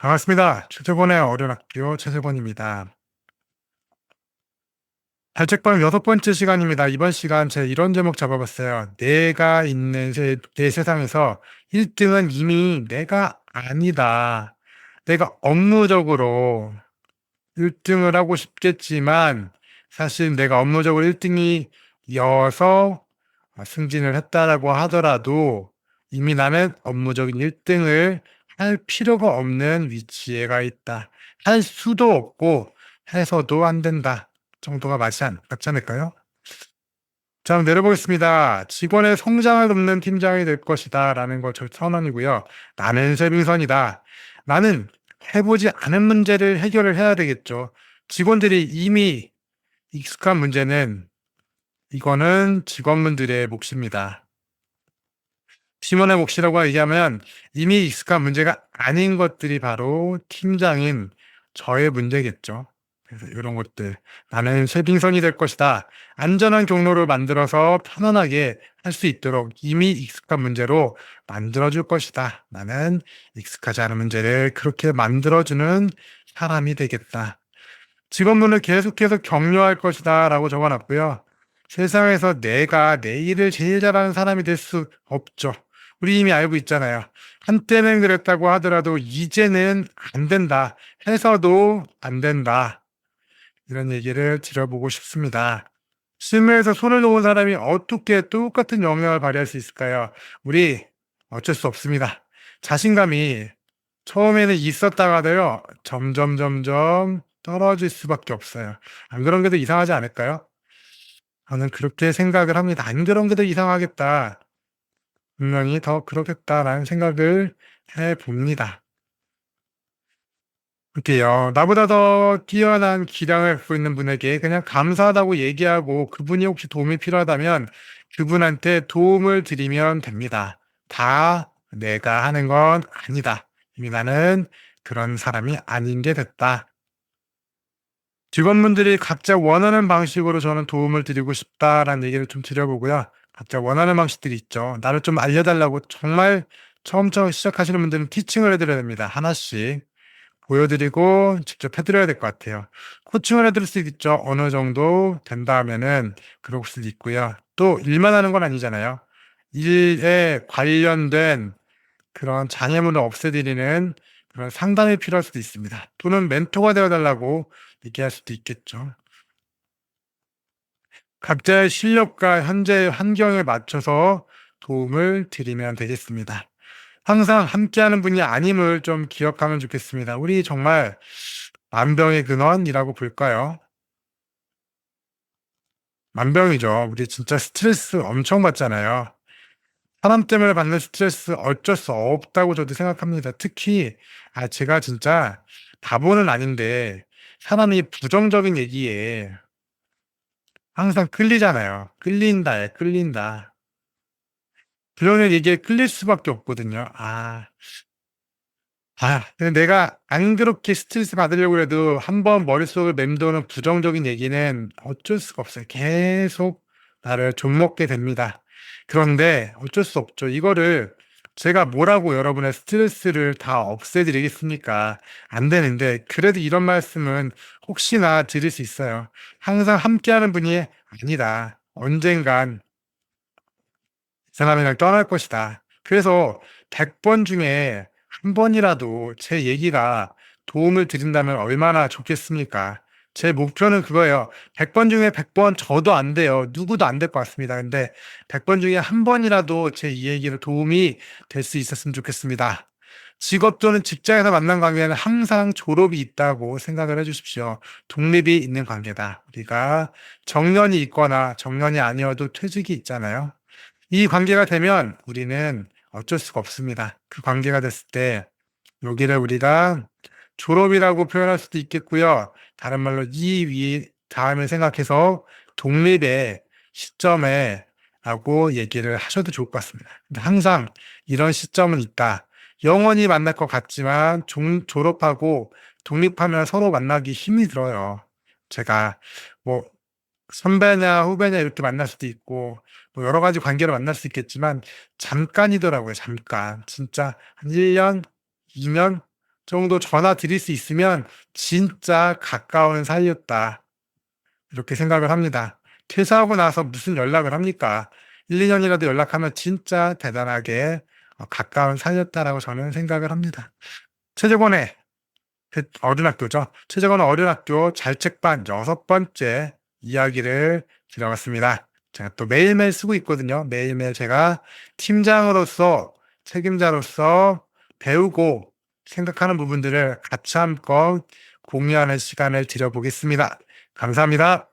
반갑습니다. 최재권의 어른학교 최재권입니다. 발책방 여섯 번째 시간입니다. 이번 시간 제 이런 제목 잡아봤어요. 내가 있는 세, 내 세상에서 1등은 이미 내가 아니다. 내가 업무적으로 1등을 하고 싶겠지만 사실 내가 업무적으로 1등이 여서 승진을 했다라고 하더라도 이미 나는 업무적인 1등을 할 필요가 없는 위치에 가 있다. 할 수도 없고 해서도 안 된다. 정도가 맞지, 않, 맞지 않을까요? 자, 내려보겠습니다. 직원의 성장을 돕는 팀장이 될 것이다. 라는 거 선언이고요. 나는 세빙선이다. 나는 해보지 않은 문제를 해결을 해야 되겠죠. 직원들이 이미 익숙한 문제는 이거는 직원분들의 몫입니다. 팀원의 몫이라고 얘기하면 이미 익숙한 문제가 아닌 것들이 바로 팀장인 저의 문제겠죠. 그래서 이런 것들. 나는 쇠빙선이 될 것이다. 안전한 경로를 만들어서 편안하게 할 수 있도록 이미 익숙한 문제로 만들어줄 것이다. 나는 익숙하지 않은 문제를 그렇게 만들어주는 사람이 되겠다. 직원분을 계속해서 격려할 것이다. 라고 적어놨고요. 세상에서 내가 내 일을 제일 잘하는 사람이 될 수 없죠. 우리 이미 알고 있잖아요. 한때는 그랬다고 하더라도 이제는 안 된다. 해서도 안 된다. 이런 얘기를 드려보고 싶습니다. 실무에서 손을 놓은 사람이 어떻게 똑같은 영향을 발휘할 수 있을까요? 우리 어쩔 수 없습니다. 자신감이 처음에는 있었다가도요, 점점, 점점 떨어질 수밖에 없어요. 안 그런 게더 이상하지 않을까요? 저는 그렇게 생각을 합니다. 안 그런 게더 이상하겠다. 분명히 더 그렇겠다라는 생각을 해 봅니다. 볼게요. 나보다 더 뛰어난 기량을 갖고 있는 분에게 그냥 감사하다고 얘기하고 그분이 혹시 도움이 필요하다면 그분한테 도움을 드리면 됩니다. 다 내가 하는 건 아니다. 이미 나는 그런 사람이 아닌 게 됐다. 직원분들이 각자 원하는 방식으로 저는 도움을 드리고 싶다라는 얘기를 좀 드려보고요. 각자 원하는 방식들이 있죠. 나를 좀 알려달라고 정말 처음 처음 시작하시는 분들은 티칭을 해드려야 됩니다. 하나씩 보여드리고 직접 해드려야 될 것 같아요. 코칭을 해드릴 수 있죠. 어느 정도 된다 하면은 그럴 수도 있고요. 또 일만 하는 건 아니잖아요. 일에 관련된 그런 장애물을 없애드리는 그런 상담이 필요할 수도 있습니다. 또는 멘토가 되어달라고 얘기할 수도 있겠죠. 각자의 실력과 현재 환경에 맞춰서 도움을 드리면 되겠습니다. 항상 함께하는 분이 아님을 좀 기억하면 좋겠습니다. 우리 정말 만병의 근원이라고 볼까요? 만병이죠. 우리 진짜 스트레스 엄청 받잖아요. 사람 때문에 받는 스트레스 어쩔 수 없다고 저도 생각합니다. 특히 아 제가 진짜 바보는 아닌데 사람이 부정적인 얘기에 항상 끌리잖아요. 끌린다, 끌린다. 그러면 이게 끌릴 수밖에 없거든요. 아. 아, 근데 내가 안 그렇게 스트레스 받으려고 해도 한 번 머릿속을 맴도는 부정적인 얘기는 어쩔 수가 없어요. 계속 나를 좀먹게 됩니다. 그런데 어쩔 수 없죠. 이거를 제가 뭐라고 여러분의 스트레스를 다 없애드리겠습니까? 안 되는데, 그래도 이런 말씀은 혹시나 드릴 수 있어요. 항상 함께하는 분이 아니다. 언젠간 이 사람이랑 떠날 것이다. 그래서 100번 중에 한 번이라도 제 얘기가 도움을 드린다면 얼마나 좋겠습니까? 제 목표는 그거예요. 100번 중에 100번 저도 안 돼요. 누구도 안 될 것 같습니다. 근데 100번 중에 한 번이라도 제 이 얘기로 도움이 될 수 있었으면 좋겠습니다. 직업 또는 직장에서 만난 관계는 항상 졸업이 있다고 생각을 해 주십시오. 독립이 있는 관계다. 우리가 정년이 있거나 정년이 아니어도 퇴직이 있잖아요. 이 관계가 되면 우리는 어쩔 수가 없습니다. 그 관계가 됐을 때 여기를 우리가 졸업이라고 표현할 수도 있겠고요. 다른 말로 이 위 다음을 생각해서 독립의 시점에 라고 얘기를 하셔도 좋을 것 같습니다. 항상 이런 시점은 있다. 영원히 만날 것 같지만 종, 졸업하고 독립하면 서로 만나기 힘이 들어요. 제가 뭐 선배냐 후배냐 이렇게 만날 수도 있고 뭐 여러 가지 관계로 만날 수 있겠지만 잠깐이더라고요. 잠깐. 진짜 한 1년, 2년 정도 전화 드릴 수 있으면 진짜 가까운 사이였다. 이렇게 생각을 합니다. 퇴사하고 나서 무슨 연락을 합니까? 1, 2년이라도 연락하면 진짜 대단하게 어, 가까운 사이였다라고 저는 생각을 합니다. 최재권의 그 어린학교죠. 최재권 어린학교 잘책반 여섯 번째 이야기를 들어봤습니다. 제가 또 매일매일 쓰고 있거든요. 매일매일 제가 팀장으로서 책임자로서 배우고 생각하는 부분들을 같이 한번 공유하는 시간을 드려보겠습니다. 감사합니다.